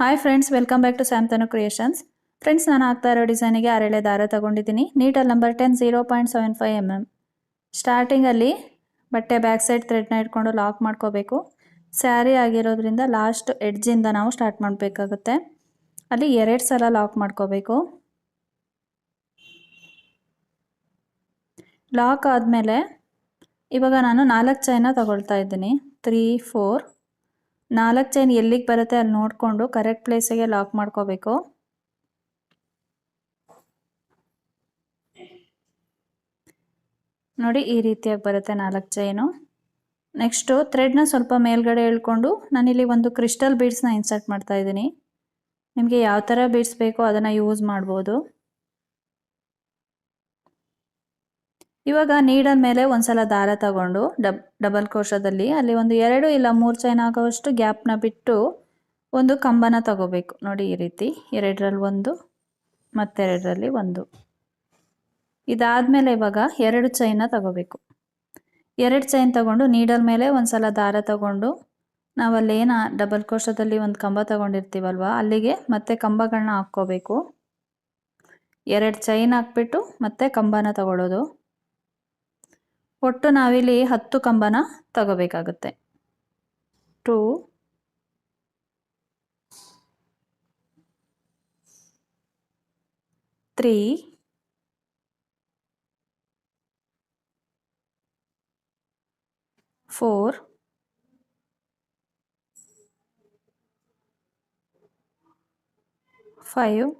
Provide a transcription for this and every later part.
Hi friends welcome back to ಸ್ಯಾಮ್ತನು creations friends ನಾನು ಆಗ್ತಾ ಇರೋ ಡಿಸೈನಿಗೆ ಅರಳೆ ದಾರ ತಗೊಂಡಿದ್ದೀನಿ. ನೀಟಲ್ಲಿ number ten zero point seven five M M ಸ್ಟಾರ್ಟಿಂಗಲ್ಲಿ ಬಟ್ಟೆ ಬ್ಯಾಕ್ ಸೈಡ್ ಥ್ರೆಡ್ನ ಇಟ್ಕೊಂಡು ಲಾಕ್ ಮಾಡ್ಕೋಬೇಕು. ಸ್ಯಾರಿ ಆಗಿರೋದ್ರಿಂದ ಲಾಸ್ಟ್ ಎಡ್ಜಿಂದ ನಾವು ಸ್ಟಾರ್ಟ್ ಮಾಡಬೇಕಾಗುತ್ತೆ. ಅಲ್ಲಿ ಎರಡು ಸಲ ಲಾಕ್ ಮಾಡ್ಕೋಬೇಕು. ಲಾಕ್ ಆದಮೇಲೆ ಇವಾಗ ನಾನು ನಾಲ್ಕು ಚೈನ ತಗೊಳ್ತಾ ಇದ್ದೀನಿ. ತ್ರೀ ಫೋರ್ ನಾಲ್ಕು ಚೈನ್ ಎಲ್ಲಿಗೆ ಬರುತ್ತೆ ಅಲ್ಲಿ ನೋಡಿಕೊಂಡು ಕರೆಕ್ಟ್ ಪ್ಲೇಸಿಗೆ ಲಾಕ್ ಮಾಡ್ಕೋಬೇಕು. ನೋಡಿ ಈ ರೀತಿಯಾಗಿ ಬರುತ್ತೆ ನಾಲ್ಕು ಚೈನು ನೆಕ್ಸ್ಟು ಥ್ರೆಡ್ನ ಸ್ವಲ್ಪ ಮೇಲ್ಗಡೆ ಎಳ್ಕೊಂಡು ನಾನಿಲ್ಲಿ ಒಂದು ಕ್ರಿಸ್ಟಲ್ ಬೀಡ್ಸ್ನ ಇನ್ಸರ್ಟ್ ಮಾಡ್ತಾ ಇದ್ದೀನಿ. ನಿಮಗೆ ಯಾವ ಥರ ಬೀಡ್ಸ್ ಬೇಕೋ ಅದನ್ನು ಯೂಸ್ ಮಾಡ್ಬೋದು. ಇವಾಗ ನೀಡಲ್ ಮೇಲೆ ಒಂದ್ಸಲ ದಾರ ತಗೊಂಡು ಡಬ್, ಡಬಲ್ ಕೋಶದಲ್ಲಿ ಅಲ್ಲಿ ಒಂದು ಎರಡು ಇಲ್ಲ ಮೂರು ಚೈನ್ ಆಗೋವಷ್ಟು ಗ್ಯಾಪ್ನ ಬಿಟ್ಟು ಒಂದು ಕಂಬನ ತಗೋಬೇಕು. ನೋಡಿ ಈ ರೀತಿ ಎರಡರಲ್ಲಿ ಒಂದು, ಮತ್ತೆರಡರಲ್ಲಿ ಒಂದು. ಇದಾದಮೇಲೆ ಇವಾಗ ಎರಡು ಚೈನ ತಗೋಬೇಕು. ಎರಡು ಚೈನ್ ತಗೊಂಡು ನೀಡಲ್ ಮೇಲೆ ಒಂದ್ಸಲ ದಾರ ತಗೊಂಡು ನಾವಲ್ಲೇನು ಡಬಲ್ ಕೋಶದಲ್ಲಿ ಒಂದು ಕಂಬ ತಗೊಂಡಿರ್ತೀವಲ್ವ, ಅಲ್ಲಿಗೆ ಮತ್ತೆ ಕಂಬಗಳನ್ನ ಹಾಕ್ಕೋಬೇಕು. ಎರಡು ಚೈನ್ ಹಾಕ್ಬಿಟ್ಟು ಮತ್ತೆ ಕಂಬನ ತಗೊಳ್ಳೋದು ಒಟ್ಟು ನಾವಿಲ್ಲಿ ಹತ್ತು ಕಂಬನ ತಗೋಬೇಕಾಗುತ್ತೆ. Two. Three. Four. Five.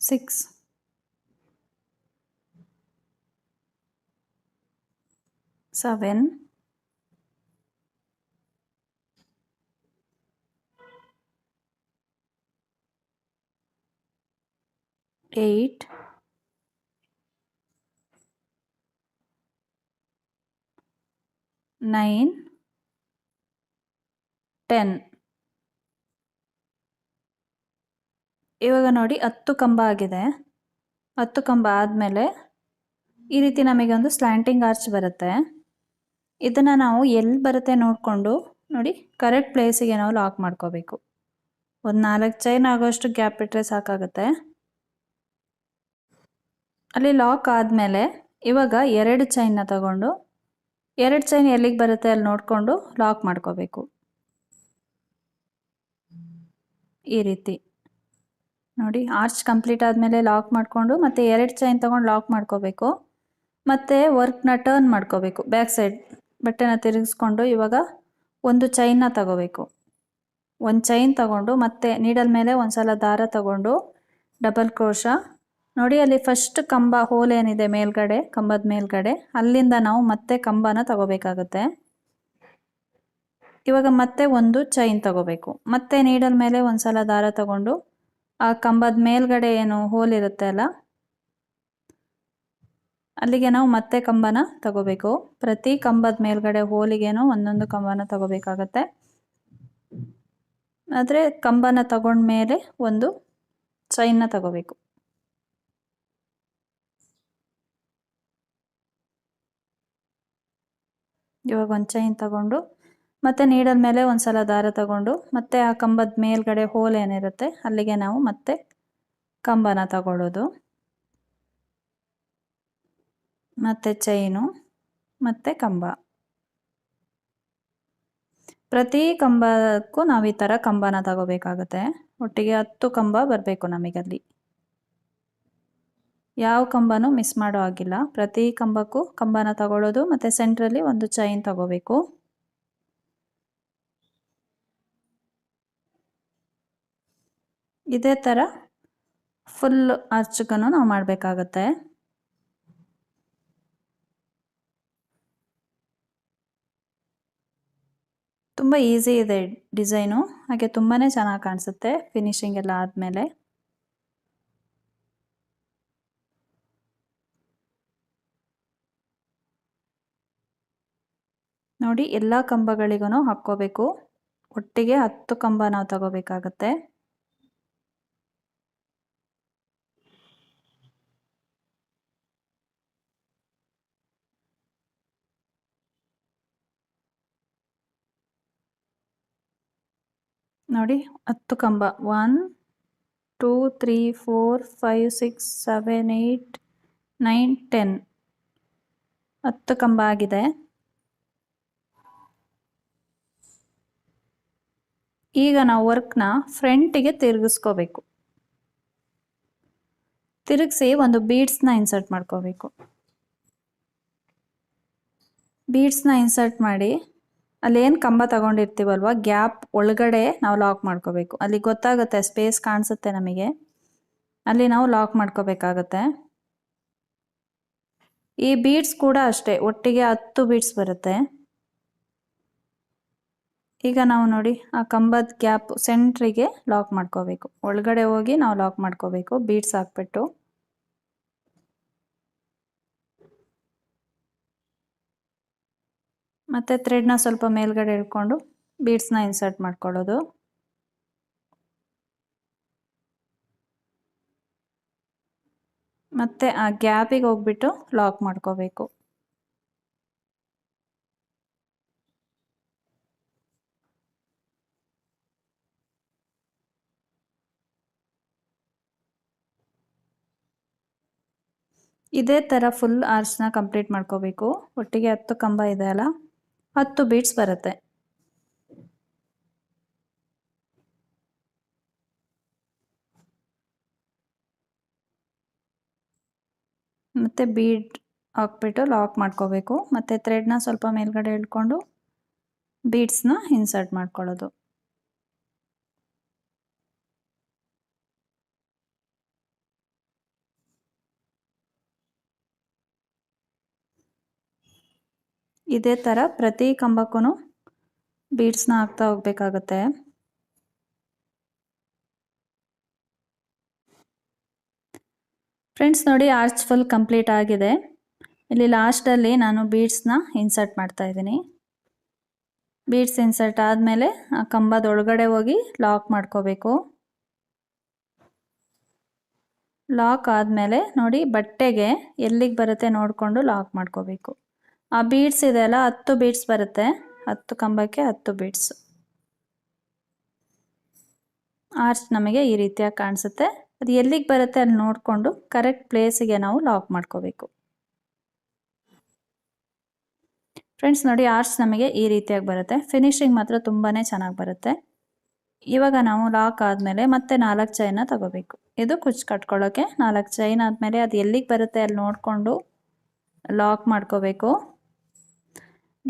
Six. Seven, eight, nine, ten ಇವಾಗ ನೋಡಿ ಹತ್ತು ಕಂಬ ಆಗಿದೆ. ಹತ್ತು ಕಂಬ ಆದಮೇಲೆ ಈ ರೀತಿ ನಮಗೆ ಒಂದು ಸ್ಲ್ಯಾಂಟಿಂಗ್ ಆರ್ಚ್ ಬರುತ್ತೆ. ಇದನ್ನು ನಾವು ಎಲ್ಲಿ ಬರುತ್ತೆ ನೋಡಿಕೊಂಡು ನೋಡಿ ಕರೆಕ್ಟ್ ಪ್ಲೇಸಿಗೆ ನಾವು ಲಾಕ್ ಮಾಡ್ಕೋಬೇಕು. ಒಂದು ನಾಲ್ಕು ಚೈನ್ ಆಗೋಷ್ಟು ಗ್ಯಾಪ್ ಇಟ್ಟರೆ ಸಾಕಾಗುತ್ತೆ. ಅಲ್ಲಿ ಲಾಕ್ ಆದಮೇಲೆ ಇವಾಗ ಎರಡು ಚೈನ್ನ ತಗೊಂಡು ಎರಡು ಚೈನ್ ಎಲ್ಲಿಗೆ ಬರುತ್ತೆ ಅಲ್ಲಿ ನೋಡಿಕೊಂಡು ಲಾಕ್ ಮಾಡ್ಕೋಬೇಕು. ಈ ರೀತಿ. ನೋಡಿ ಆರ್ಚ್ ಕಂಪ್ಲೀಟ್ ಆದಮೇಲೆ ಲಾಕ್ ಮಾಡಿಕೊಂಡು ಮತ್ತೆ ಎರಡು ಚೈನ್ ತೊಗೊಂಡು ಲಾಕ್ ಮಾಡ್ಕೋಬೇಕು. ಮತ್ತು ವರ್ಕ್ನ ಟರ್ನ್ ಮಾಡ್ಕೋಬೇಕು. ಬ್ಯಾಕ್ ಸೈಡ್ ಬಟ್ಟೆನ ತಿರುಗಿಸ್ಕೊಂಡು ಇವಾಗ ಒಂದು ಚೈನ್ನ ತಗೋಬೇಕು. ಒಂದು ಚೈನ್ ತಗೊಂಡು ಮತ್ತೆ ನೀಡಲ್ ಮೇಲೆ ಒಂದು ಸಲ ದಾರ ತಗೊಂಡು ಡಬಲ್ ಕ್ರೋಶ ನೋಡಿ ಅಲ್ಲಿ ಫಸ್ಟ್ ಕಂಬ ಹೋಲ್ ಏನಿದೆ ಮೇಲ್ಗಡೆ, ಕಂಬದ ಮೇಲ್ಗಡೆ, ಅಲ್ಲಿಂದ ನಾವು ಮತ್ತೆ ಕಂಬನ ತಗೋಬೇಕಾಗುತ್ತೆ. ಇವಾಗ ಮತ್ತೆ ಒಂದು ಚೈನ್ ತಗೋಬೇಕು. ಮತ್ತೆ ನೀಡಲ್ ಮೇಲೆ ಒಂದು ಸಲ ದಾರ ತಗೊಂಡು ಆ ಕಂಬದ ಮೇಲ್ಗಡೆ ಏನು ಹೋಲ್ ಇರುತ್ತೆ ಅಲ್ಲ ಅಲ್ಲಿಗೆ ನಾವು ಮತ್ತೆ ಕಂಬನ ತಗೋಬೇಕು. ಪ್ರತಿ ಕಂಬದ ಮೇಲ್ಗಡೆ ಹೋಲಿಗೆನೂ ಒಂದೊಂದು ಕಂಬನ ತಗೋಬೇಕಾಗತ್ತೆ. ಆದರೆ ಕಂಬನ ತಗೊಂಡ್ಮೇಲೆ ಒಂದು ಚೈನ್ನ ತಗೋಬೇಕು. ಇವಾಗ ಒಂದು ಚೈನ್ ತಗೊಂಡು ಮತ್ತೆ ನೀಡಲ್ ಮೇಲೆ ಒಂದ್ಸಲ ದಾರ ತಗೊಂಡು ಮತ್ತೆ ಆ ಕಂಬದ ಮೇಲ್ಗಡೆ ಹೋಲ್ ಏನಿರುತ್ತೆ ಅಲ್ಲಿಗೆ ನಾವು ಮತ್ತೆ ಕಂಬನ ತಗೊಳ್ಳೋದು. ಮತ್ತು ಚೈನು ಮತ್ತು ಕಂಬ. ಪ್ರತಿ ಕಂಬಕ್ಕೂ ನಾವು ಈ ಥರ ಕಂಬನ ತಗೋಬೇಕಾಗುತ್ತೆ. ಒಟ್ಟಿಗೆ ಹತ್ತು ಕಂಬ ಬರಬೇಕು ನಮಗಲ್ಲಿ. ಯಾವ ಕಂಬನೂ ಮಿಸ್ ಮಾಡೋ ಆಗಿಲ್ಲ ಪ್ರತಿ ಕಂಬಕ್ಕೂ ಕಂಬನ ತಗೊಳ್ಳೋದು ಮತ್ತು ಸೆಂಟ್ರಲ್ಲಿ ಒಂದು ಚೈನ್ ತಗೋಬೇಕು. ಇದೇ ಥರ ಫುಲ್ ಅರ್ಚಕನು ನಾವು ಮಾಡಬೇಕಾಗತ್ತೆ. ತುಂಬ ಈಸಿ ಇದೆ ಡಿಸೈನು ಹಾಗೆ ತುಂಬಾ ಚೆನ್ನಾಗಿ ಕಾಣಿಸುತ್ತೆ ಫಿನಿಶಿಂಗ್ ಎಲ್ಲ ಆದಮೇಲೆ. ನೋಡಿ, ಎಲ್ಲ ಕಂಬಗಳಿಗೂ ಹಾಕ್ಕೋಬೇಕು. ಒಟ್ಟಿಗೆ ಹತ್ತು ಕಂಬ ನಾವು ತಗೋಬೇಕಾಗತ್ತೆ. ನೋಡಿ, ಹತ್ತು ಕಂಬ. One two three four five six seven eight nine ten ಹತ್ತು ಕಂಬ ಆಗಿದೆ. ಈಗ ನಾವು ವರ್ಕ್ನ ಫ್ರಂಟಿಗೆ ತಿರುಗಿಸ್ಕೋಬೇಕು. ತಿರುಗಿಸಿ ಒಂದು ಬೀಡ್ಸ್ನ ಇನ್ಸರ್ಟ್ ಮಾಡ್ಕೋಬೇಕು. ಬೀಡ್ಸ್ನ ಇನ್ಸರ್ಟ್ ಮಾಡಿ ಅಲ್ಲೇನು ಕಂಬ ತಗೊಂಡಿರ್ತೀವಲ್ವ? ಗ್ಯಾಪ್ ಒಳಗಡೆ ನಾವು ಲಾಕ್ ಮಾಡ್ಕೋಬೇಕು. ಅಲ್ಲಿ ಗೊತ್ತಾಗುತ್ತೆ, ಸ್ಪೇಸ್ ಕಾಣಿಸುತ್ತೆ ನಮಗೆ. ಅಲ್ಲಿ ನಾವು ಲಾಕ್ ಮಾಡ್ಕೋಬೇಕಾಗತ್ತೆ. ಈ ಬೀಡ್ಸ್ ಕೂಡ ಅಷ್ಟೇ, ಒಟ್ಟಿಗೆ ಹತ್ತು ಬೀಡ್ಸ್ ಬರುತ್ತೆ. ಈಗ ನಾವು ನೋಡಿ, ಆ ಕಂಬದ ಗ್ಯಾಪ್ ಸೆಂಟ್ರಿಗೆ ಲಾಕ್ ಮಾಡ್ಕೋಬೇಕು. ಒಳಗಡೆ ಹೋಗಿ ನಾವು ಲಾಕ್ ಮಾಡ್ಕೋಬೇಕು ಬೀಡ್ಸ್ ಹಾಕ್ಬಿಟ್ಟು. ಮತ್ತು ಥ್ರೆಡ್ನ ಸ್ವಲ್ಪ ಮೇಲ್ಗಡೆ ಇಳ್ಕೊಂಡು ಬೀಡ್ಸ್ನ ಇನ್ಸರ್ಟ್ ಮಾಡ್ಕೊಳ್ಳೋದು. ಮತ್ತು ಆ ಗ್ಯಾಪಿಗೆ ಹೋಗ್ಬಿಟ್ಟು ಲಾಕ್ ಮಾಡ್ಕೋಬೇಕು. ಇದೇ ಥರ ಫುಲ್ ಆರ್ಚ್ನ ಕಂಪ್ಲೀಟ್ ಮಾಡ್ಕೋಬೇಕು. ಒಟ್ಟಿಗೆ ಹತ್ತು ಕಂಬ ಇದೆ ಅಲ್ಲ? ಹತ್ತು ಬೀಟ್ಸ್ ಬರುತ್ತೆ. ಮತ್ತೆ ಬೀಡ್ ಹಾಕ್ಬಿಟ್ಟು ಲಾಕ್ ಮಾಡ್ಕೋಬೇಕು. ಮತ್ತು ಥ್ರೆಡ್ನ ಸ್ವಲ್ಪ ಮೇಲ್ಗಡೆ ಇಟ್ಕೊಂಡು ಬೀಡ್ಸ್ನ ಇನ್ಸರ್ಟ್ ಮಾಡ್ಕೊಳ್ಳೋದು. ಇದೇ ಥರ ಪ್ರತಿ ಕಂಬಕ್ಕೂ ಬೀಡ್ಸ್ನ ಹಾಕ್ತಾ ಹೋಗ್ಬೇಕಾಗತ್ತೆ. ಫ್ರೆಂಡ್ಸ್ ನೋಡಿ ಆರ್ಚ್ ಫುಲ್ ಕಂಪ್ಲೀಟ್ ಆಗಿದೆ. ಇಲ್ಲಿ ಲಾಸ್ಟಲ್ಲಿ ನಾನು ಬೀಡ್ಸ್ನ ಇನ್ಸರ್ಟ್ ಮಾಡ್ತಾ ಇದ್ದೀನಿ. ಬೀಡ್ಸ್ ಇನ್ಸರ್ಟ್ ಆದಮೇಲೆ ಆ ಕಂಬದ ಒಳಗಡೆ ಹೋಗಿ ಲಾಕ್ ಮಾಡ್ಕೋಬೇಕು. ಲಾಕ್ ಆದಮೇಲೆ ನೋಡಿ ಬಟ್ಟೆಗೆ ಎಲ್ಲಿಗೆ ಬರುತ್ತೆ ನೋಡಿಕೊಂಡು ಲಾಕ್ ಮಾಡ್ಕೋಬೇಕು. ಆ ಬೀಡ್ಸ್ ಇದೆ ಅಲ್ಲ, ಹತ್ತು ಬೀಡ್ಸ್ ಬರುತ್ತೆ. ಹತ್ತು ಕಂಬಕ್ಕೆ ಹತ್ತು ಬೀಡ್ಸ್ ಆರ್ಚ್ ನಮಗೆ ಈ ರೀತಿಯಾಗಿ ಕಾಣಿಸುತ್ತೆ. ಅದು ಎಲ್ಲಿಗೆ ಬರುತ್ತೆ ಅಲ್ಲಿ ನೋಡಿಕೊಂಡು ಕರೆಕ್ಟ್ ಪ್ಲೇಸಿಗೆ ನಾವು ಲಾಕ್ ಮಾಡ್ಕೋಬೇಕು. ಫ್ರೆಂಡ್ಸ್ ನೋಡಿ ಆರ್ಚ್ ನಮಗೆ ಈ ರೀತಿಯಾಗಿ ಬರುತ್ತೆ. ಫಿನಿಶಿಂಗ್ ಮಾತ್ರ ತುಂಬಾ ಚೆನ್ನಾಗಿ ಬರುತ್ತೆ. ಇವಾಗ ನಾವು ಲಾಕ್ ಆದಮೇಲೆ ಮತ್ತೆ ನಾಲ್ಕು ಚೈನ ತಗೋಬೇಕು. ಇದು ಕುಚ್ಚು ಕಟ್ಕೊಳ್ಳೋಕ್ಕೆ ನಾಲ್ಕು ಚೈನ್ ಆದಮೇಲೆ ಅದು ಎಲ್ಲಿಗೆ ಬರುತ್ತೆ ಅಲ್ಲಿ ನೋಡಿಕೊಂಡು ಲಾಕ್ ಮಾಡ್ಕೋಬೇಕು.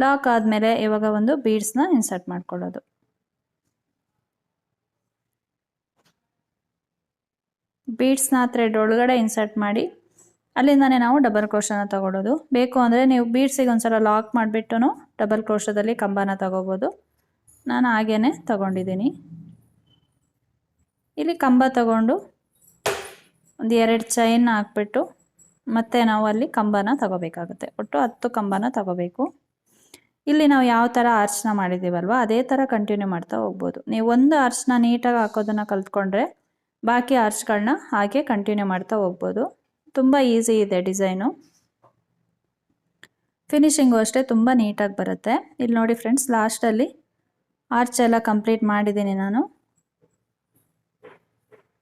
ಲಾಕ್ ಆದಮೇಲೆ ಇವಾಗ ಒಂದು ಬೀಡ್ಸ್ನ ಇನ್ಸರ್ಟ್ ಮಾಡ್ಕೊಳ್ಳೋದು. ಬೀಡ್ಸ್ನ ಥ್ರೆಡ್ ಒಳಗಡೆ ಇನ್ಸರ್ಟ್ ಮಾಡಿ, ಅಲ್ಲಿಂದನೇ ನಾವು ಡಬಲ್ ಕ್ರೋಶನ ತಗೊಳ್ಳೋದು. ಬೇಕು ಅಂದರೆ ನೀವು ಬೀಡ್ಸಿಗೆ ಒಂದ್ಸಲ ಲಾಕ್ ಮಾಡಿಬಿಟ್ಟು ಡಬಲ್ ಕ್ರೋಶದಲ್ಲಿ ಕಂಬನ ತಗೋಬೋದು. ನಾನು ಹಾಗೇ ತಗೊಂಡಿದ್ದೀನಿ. ಇಲ್ಲಿ ಕಂಬ ತಗೊಂಡು ಒಂದು ಎರಡು ಚೈನ್ ಹಾಕ್ಬಿಟ್ಟು ಮತ್ತೆ ನಾವು ಅಲ್ಲಿ ಕಂಬನ ತಗೋಬೇಕಾಗುತ್ತೆ. ಒಟ್ಟು ಹತ್ತು ಕಂಬನ ತಗೋಬೇಕು. ಇಲ್ಲಿ ನಾವು ಯಾವ ಥರ ಆರ್ಚ್ನ ಮಾಡಿದ್ದೀವಲ್ವ, ಅದೇ ಥರ ಕಂಟಿನ್ಯೂ ಮಾಡ್ತಾ ಹೋಗ್ಬೋದು. ನೀವು ಒಂದು ಆರ್ಚ್ನ ನೀಟಾಗಿ ಹಾಕೋದನ್ನು ಕಲ್ತ್ಕೊಂಡ್ರೆ ಬಾಕಿ ಆರ್ಚ್ಗಳನ್ನ ಹಾಗೆ ಕಂಟಿನ್ಯೂ ಮಾಡ್ತಾ ಹೋಗ್ಬೋದು. ತುಂಬ ಈಸಿ ಇದೆ ಡಿಸೈನು. ಫಿನಿಶಿಂಗು ಅಷ್ಟೇ ತುಂಬ ನೀಟಾಗಿ ಬರುತ್ತೆ. ಇಲ್ಲಿ ನೋಡಿ ಫ್ರೆಂಡ್ಸ್ ಲಾಸ್ಟಲ್ಲಿ ಆರ್ಚ್ ಎಲ್ಲ ಕಂಪ್ಲೀಟ್ ಮಾಡಿದ್ದೀನಿ ನಾನು.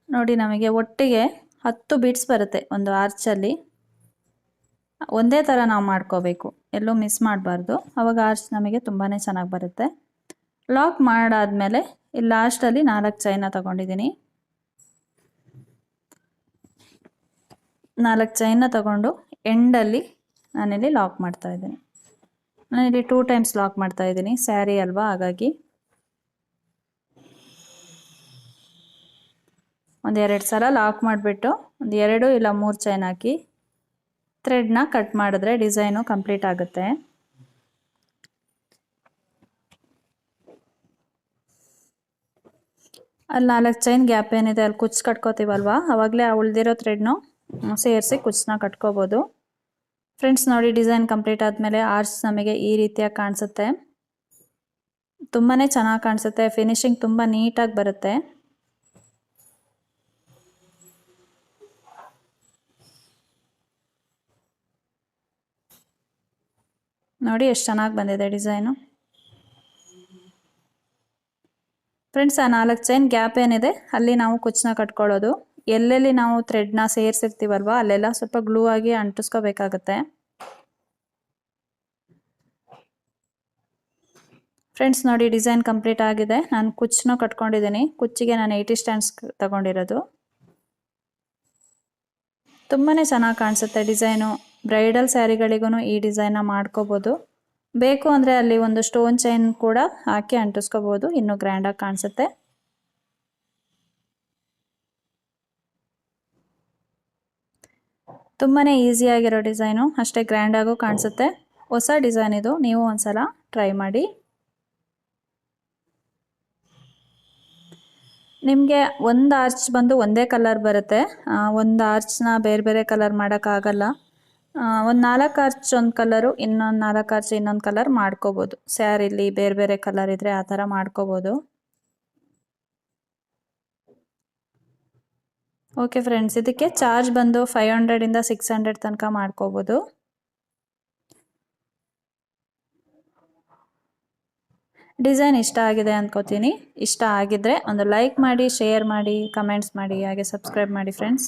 ನೋಡಿ ನಮಗೆ ಒಟ್ಟಿಗೆ ಹತ್ತು ಬೀಟ್ಸ್ ಬರುತ್ತೆ ಒಂದು ಆರ್ಚಲ್ಲಿ. ಒಂದೇ ಥರ ನಾವು ಮಾಡ್ಕೋಬೇಕು. ಎಲ್ಲೂ ಮಿಸ್ ಮಾಡಬಾರ್ದು. ಅವಾಗ ಆರ್ಚ್ ನಮಗೆ ತುಂಬಾ ಚೆನ್ನಾಗಿ ಬರುತ್ತೆ. ಲಾಕ್ ಮಾಡಾದಮೇಲೆ ಇಲ್ಲಿ ಲಾಸ್ಟಲ್ಲಿ ನಾಲ್ಕು ಚೈನ ತಗೊಂಡಿದ್ದೀನಿ ನಾಲ್ಕು ಚೈನ ತಗೊಂಡು ಎಂಡಲ್ಲಿ ನಾನಿಲ್ಲಿ ಲಾಕ್ ಮಾಡ್ತಾ ಇದ್ದೀನಿ. ನಾನಿಲ್ಲಿ ಟೂ ಟೈಮ್ಸ್ ಲಾಕ್ ಮಾಡ್ತಾ ಇದ್ದೀನಿ. ಸ್ಯಾರಿ ಅಲ್ವಾ? ಹಾಗಾಗಿ ಒಂದು ಎರಡು ಸಲ ಲಾಕ್ ಮಾಡಿಬಿಟ್ಟು ಒಂದು ಎರಡು ಇಲ್ಲ ಮೂರು ಚೈನ್ ಹಾಕಿ ಥ್ರೆಡ್ನ ಕಟ್ ಮಾಡಿದ್ರೆ ಡಿಸೈನು ಕಂಪ್ಲೀಟ್ ಆಗುತ್ತೆ. ಅಲ್ಲಿ ನಾಲ್ಕು ಚೈನ್ ಗ್ಯಾಪ್ ಏನಿದೆ ಅಲ್ಲಿ ಕುಚ್ಚು ಕಟ್ಕೋತೀವಲ್ವಾ? ಅವಾಗಲೇ ಆ ಉಳಿದಿರೋ ಥ್ರೆಡ್ನು ಸೇರಿಸಿ ಕುಚ್ಚನ್ನ ಕಟ್ಕೋಬೋದು. ಫ್ರೆಂಡ್ಸ್ ನೋಡಿ ಡಿಸೈನ್ ಕಂಪ್ಲೀಟ್ ಆದಮೇಲೆ ಆರ್ಚ್ ನಮಗೆ ಈ ರೀತಿಯಾಗಿ ಕಾಣಿಸುತ್ತೆ. ತುಂಬಾ ಚೆನ್ನಾಗಿ ಕಾಣಿಸುತ್ತೆ. ಫಿನಿಶಿಂಗ್ ತುಂಬ ನೀಟಾಗಿ ಬರುತ್ತೆ. ನೋಡಿ ಎಷ್ಟು ಚೆನ್ನಾಗಿ ಬಂದಿದೆ ಡಿಸೈನು. ಫ್ರೆಂಡ್ಸ್ ಆ ನಾಲ್ಕು ಚೈನ್ ಗ್ಯಾಪ್ ಏನಿದೆ, ಅಲ್ಲಿ ನಾವು ಕುಚ್ಚನ್ನ ಕಟ್ಕೊಳ್ಳೋದು. ಎಲ್ಲೆಲ್ಲಿ ನಾವು ಥ್ರೆಡ್ನ ಸೇರಿಸಿರ್ತೀವಲ್ವ, ಅಲ್ಲೆಲ್ಲ ಸ್ವಲ್ಪ ಗ್ಲೂ ಆಗಿ ಅಂಟಿಸ್ಕೋಬೇಕಾಗತ್ತೆ. ಫ್ರೆಂಡ್ಸ್ ನೋಡಿ ಡಿಸೈನ್ ಕಂಪ್ಲೀಟ್ ಆಗಿದೆ. ನಾನು ಕುಚ್ಚನ್ನು ಕಟ್ಕೊಂಡಿದ್ದೀನಿ. ಕುಚ್ಚಿಗೆ ನಾನು ಏಯ್ಟಿ ಸ್ಟ್ಯಾಂಡ್ಸ್ ತಗೊಂಡಿರೋದು. ತುಂಬಾ ಚೆನ್ನಾಗಿ ಕಾಣಿಸುತ್ತೆ ಡಿಸೈನು. ಬ್ರೈಡಲ್ ಸ್ಯಾರಿಗಳಿಗೂ ಈ ಡಿಸೈನ್ನ ಮಾಡ್ಕೋಬೋದು. ಬೇಕು ಅಂದರೆ ಅಲ್ಲಿ ಒಂದು ಸ್ಟೋನ್ ಚೈನ್ ಕೂಡ ಹಾಕಿ ಅಂಟಿಸ್ಕೋಬೋದು. ಇನ್ನೂ ಗ್ರ್ಯಾಂಡಾಗಿ ಕಾಣಿಸುತ್ತೆ. ತುಂಬಾ ಈಸಿಯಾಗಿರೋ ಡಿಸೈನು. ಅಷ್ಟೇ ಗ್ರ್ಯಾಂಡಾಗೂ ಕಾಣಿಸುತ್ತೆ. ಹೊಸ ಡಿಸೈನ್ ಇದು. ನೀವು ಒಂದ್ಸಲ ಟ್ರೈ ಮಾಡಿ. ನಿಮಗೆ ಒಂದು ಆರ್ಚ್ ಬಂದು ಒಂದೇ ಕಲರ್ ಬರುತ್ತೆ. ಒಂದು ಆರ್ಚ್ನ ಬೇರೆ ಬೇರೆ ಕಲರ್ ಮಾಡೋಕ್ಕಾಗಲ್ಲ. ಒಂದು ನಾಲ್ಕು ಒಂದು ಕಲರು ಇನ್ನೊಂದು ನಾಲ್ಕು ಆರ್ಚ್ ಇನ್ನೊಂದು ಕಲರ್ ಮಾಡ್ಕೋಬೋದು. ಸ್ಯಾರಿಲಿ ಬೇರೆ ಬೇರೆ ಕಲರ್ ಇದ್ದರೆ ಆ ಥರ ಮಾಡ್ಕೋಬೋದು. ಓಕೆ ಫ್ರೆಂಡ್ಸ್ ಇದಕ್ಕೆ ಚಾರ್ಜ್ ಬಂದು ಫೈವ್ ಹಂಡ್ರೆಡಿಂದ ಸಿಕ್ಸ್ ಹಂಡ್ರೆಡ್ ತನಕ ಮಾಡ್ಕೋಬೋದು. ಡಿಸೈನ್ ಇಷ್ಟ ಆಗಿದೆ ಅಂದ್ಕೋತೀನಿ ಇಷ್ಟ ಆಗಿದ್ರೆ ಒಂದು ಲೈಕ್ ಮಾಡಿ ಶೇರ್ ಮಾಡಿ ಕಮೆಂಟ್ಸ್ ಮಾಡಿ, ಹಾಗೆ ಸಬ್ಸ್ಕ್ರೈಬ್ ಮಾಡಿ friends